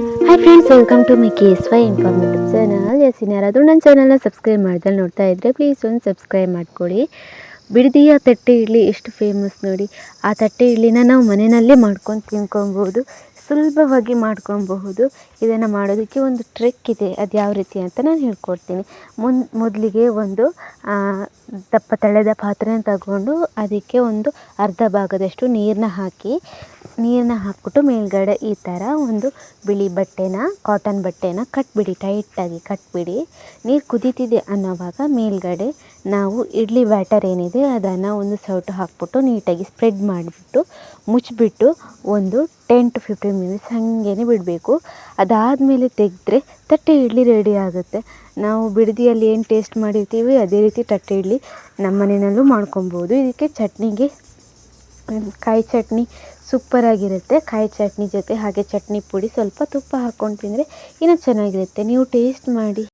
Hi friends welcome to my K S Y informative channel S ಯಾರಾದರೂ ನನ್ನ ಚಾನಲ್ನ subscribe ಮಾಡ್ದಲ್ಲಿ ನೋಡ್ತಾ ಇದ್ದರೆ ಪ್ಲೀಸ್ ಒಂದು ಸಬ್ಸ್ಕ್ರೈಬ್ ಮಾಡ್ಕೊಳ್ಳಿ ಬಿಡದಿಯ ತಟ್ಟೆ ಇಡ್ಲಿ ಎಷ್ಟು ಫೇಮಸ್ ನೋಡಿ. ಆ ತಟ್ಟೆ ಇಡ್ಲಿನ ನಾವು ಮನೆಯಲ್ಲೇ ಮಾಡ್ಕೊಂಡು ತಿನ್ಕೊಬೋದು ಸುಲಭವಾಗಿ ಮಾಡ್ಕೊಬಹುದು. ಇದನ್ನು ಮಾಡೋದಕ್ಕೆ ಒಂದು ಟ್ರಿಕ್ ಇದೆ. ಅದು ಯಾವ ರೀತಿ ಅಂತ ನಾನು ಹೇಳ್ಕೊಡ್ತೀನಿ. ಮುನ್, ಮೊದಲಿಗೆ ಒಂದು ದಪ್ಪ ತಳೆದ ಪಾತ್ರೆನ ತಗೊಂಡು ಅದಕ್ಕೆ ಒಂದು ಅರ್ಧ ಭಾಗದಷ್ಟು ನೀರನ್ನ ಹಾಕಿ ನೀರನ್ನ ಹಾಕಿಬಿಟ್ಟು ಮೇಲುಗಡೆ ಈ ಥರ ಒಂದು ಬಿಳಿ ಬಟ್ಟೆನ ಕಾಟನ್ ಬಟ್ಟೆನ ಕಟ್ಟಿಬಿಡಿ ಟೈಟಾಗಿ ಕಟ್ಟಿಬಿಡಿ ನೀರು ಕುದೀತಿದೆ ಅನ್ನೋವಾಗ ಮೇಲುಗಡೆ ನಾವು ಇಡ್ಲಿ ಬ್ಯಾಟರ್ ಏನಿದೆ ಅದನ್ನು ಒಂದು ಸೌಟು ಹಾಕ್ಬಿಟ್ಟು ನೀಟಾಗಿ ಸ್ಪ್ರೆಡ್ ಮಾಡಿಬಿಟ್ಟು ಮುಚ್ಚಿಬಿಟ್ಟು ಒಂದು ಟೆನ್ ಟು ಫಿಫ್ಟೀನ್ ಮಿನಿಟ್ಸ್ ಹಾಗೇನೆ ಬಿಡಬೇಕು. ಅದಾದಮೇಲೆ ತೆಗೆದ್ರೆ ತಟ್ಟೆ ಇಡ್ಲಿ ರೆಡಿ ಆಗುತ್ತೆ. ನಾವು ಬಿಡದಿಯಲ್ಲಿ ಏನು ಟೇಸ್ಟ್ ಮಾಡಿರ್ತೀವಿ, ಅದೇ ರೀತಿ ತಟ್ಟೆ ಇಡ್ಲಿ ನಮ್ಮ ಮನೆಯಲ್ಲೂ ಮಾಡ್ಕೊಬೋದು. ಇದಕ್ಕೆ ಚಟ್ನಿಗೆ ಕಾಯಿ ಚಟ್ನಿ ಸೂಪ್ಪರಾಗಿರುತ್ತೆ ಕಾಯಿ ಚಟ್ನಿ ಜೊತೆ ಹಾಗೆ ಚಟ್ನಿ ಪುಡಿ ಸ್ವಲ್ಪ ತುಪ್ಪ ಹಾಕ್ಕೊಂಡು ತಿಂದರೆ ಇನ್ನೂ ಚೆನ್ನಾಗಿರುತ್ತೆ. ನೀವು ಟೇಸ್ಟ್ ಮಾಡಿ.